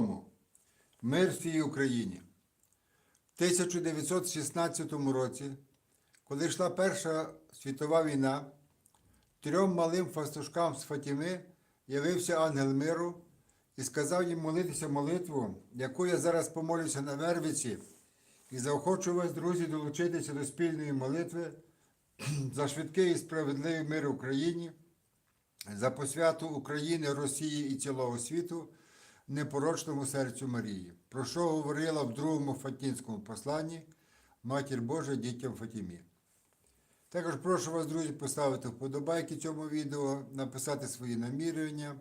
тому. Мир всій Україні. В 1916 році, коли йшла Перша світова війна, трьом малим фастушкам з Фатіми явився ангел миру і сказав їм молитися молитву, яку я зараз помолюся на Вервиці, і заохочу вас, друзі, долучитися до спільної молитви за швидкий і справедливий мир Україні, за посвяту України, Росії і цілого світу непорочному серцю Марії, про що говорила в другому Фатінському посланні Матір Божа дітям Фатімі. Також прошу вас, друзі, поставити вподобайки цьому відео, написати свої намірювання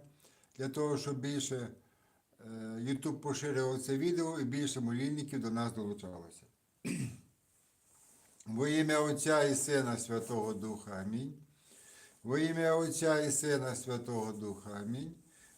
для того, щоб більше е, YouTube поширював це відео і більше молільників до нас долучалося. Во ім'я Отця і Сина Святого Духа Амінь. Во ім'я Отця і Сина Святого Духа Амінь.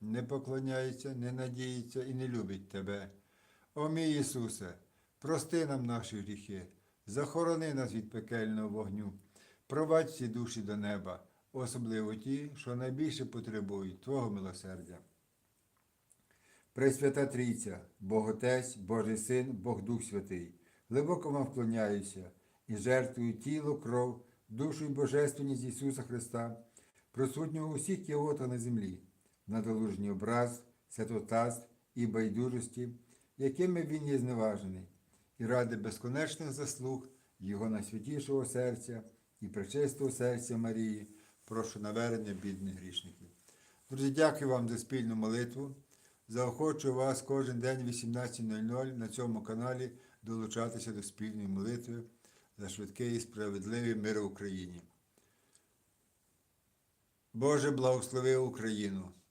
не поклоняється, не надіється і не любить Тебе. О мій Ісусе, прости нам наші гріхи, захорони нас від пекельного вогню, провадь всі душі до неба, особливо ті, що найбільше потребують Твого милосердя. Пресвята Трійця, Бог Отець, Божий Син, Бог Дух Святий, глибоко вам вклоняюся і жертвую тіло, кров, душу і божественність Ісуса Христа, присутнього у всіх кіотах на землі, надолужній образ, святотатств і байдужості, якими Він є зневажений, і ради безконечних заслуг Його найсвятішого серця і пречистого серця Марії, прошу навернення бідних грішників. Друзі, дякую вам за спільну молитву. Заохочую вас кожен день 18.00 на цьому каналі долучатися до спільної молитви за швидкий і справедливий мир в Україні. Боже, благослови Україну,